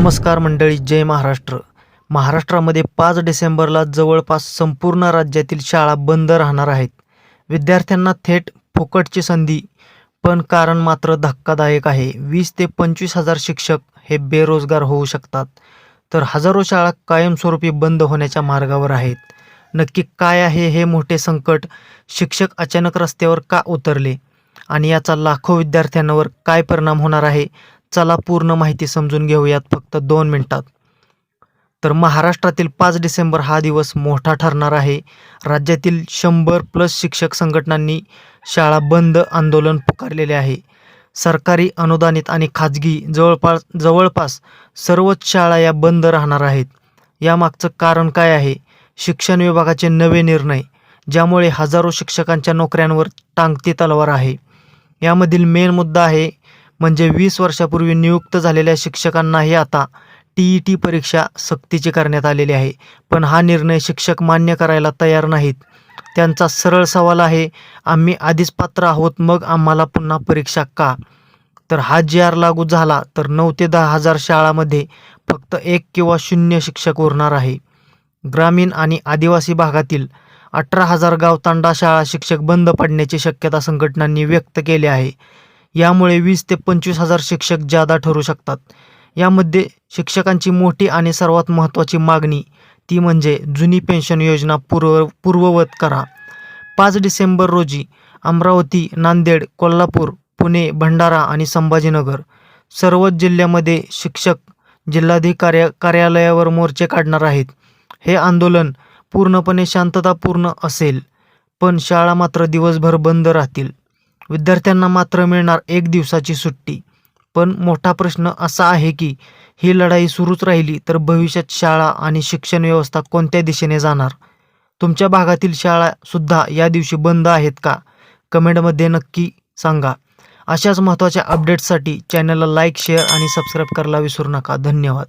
नमस्कार मंडळी जय महाराष्ट्र. महाराष्ट्रामध्ये पाच डिसेंबरला जवळपास संपूर्ण राज्यातील शाळा बंद राहणार आहेत. विद्यार्थ्यांना थेट फुकटची संधी पण कारण मात्र धक्कादायक आहे. वीस ते पंचवीस हजार शिक्षक हे बेरोजगार होऊ शकतात. तर हजारो शाळा कायमस्वरूपी बंद होण्याच्या मार्गावर आहेत. नक्की काय आहे हे मोठे संकट शिक्षक अचानक रस्त्यावर का उतरले? आणि याचा लाखो विद्यार्थ्यांवर काय परिणाम होणार आहे? चला पूर्ण माहिती समजून घेऊयात फक्त दोन मिनिटात. तर महाराष्ट्रातील पाच डिसेंबर हा दिवस मोठा ठरणार आहे. राज्यातील शंभर प्लस शिक्षक संघटनांनी शाळा बंद आंदोलन पुकारलेले आहे. सरकारी अनुदानित आणि खाजगी जवळपास जवळपास सर्वच शाळा या बंद राहणार आहेत. यामागचं कारण काय आहे? शिक्षण विभागाचे नवे निर्णय ज्यामुळे हजारो शिक्षकांच्या नोकऱ्यांवर टांगती तलवार आहे. यामधील मेन मुद्दा आहे म्हणजे वीस वर्षापूर्वी नियुक्त झालेल्या शिक्षकांनाही आता टी ई टी परीक्षा सक्तीची करण्यात आलेली आहे. पण हा निर्णय शिक्षक मान्य करायला तयार नाहीत. त्यांचा सरळ सवाल आहे आम्ही आधीच पात्र आहोत मग आम्हाला पुन्हा परीक्षा का? तर हा जी आर लागू झाला तर नऊ ते दहा हजार शाळामध्ये फक्त एक किंवा शून्य शिक्षक उरणार आहे. ग्रामीण आणि आदिवासी भागातील अठरा हजार गावतांडा शाळा शिक्षक बंद पडण्याची शक्यता संघटनांनी व्यक्त केली आहे. यामुळे वीस ते पंचवीस हजार शिक्षक जादा ठरू शकतात. यामध्ये शिक्षकांची मोठी आणि सर्वात महत्त्वाची मागणी ती म्हणजे जुनी पेन्शन योजना पूर्व पूर्ववत करा. पाच डिसेंबर रोजी अमरावती नांदेड कोल्हापूर पुणे भंडारा आणि संभाजीनगर सर्वच जिल्ह्यामध्ये शिक्षक जिल्हाधिकारी कार्यालयावर मोर्चे काढणार आहेत. हे आंदोलन पूर्णपणे शांततापूर्ण असेल पण शाळा मात्र दिवसभर बंद राहतील. विद्यार्थ्यांना मात्र मिळणार एक दिवसाची सुट्टी. पण मोठा प्रश्न असा आहे की ही लढाई सुरूच राहिली तर भविष्यात शाळा आणि शिक्षण व्यवस्था कोणत्या दिशेने जाणार? तुमच्या भागातील शाळासुद्धा या दिवशी बंद आहेत का? कमेंटमध्ये नक्की सांगा. अशाच महत्त्वाच्या अपडेट्ससाठी चॅनलला लाईक शेअर आणि सबस्क्राईब करायला विसरू नका. धन्यवाद.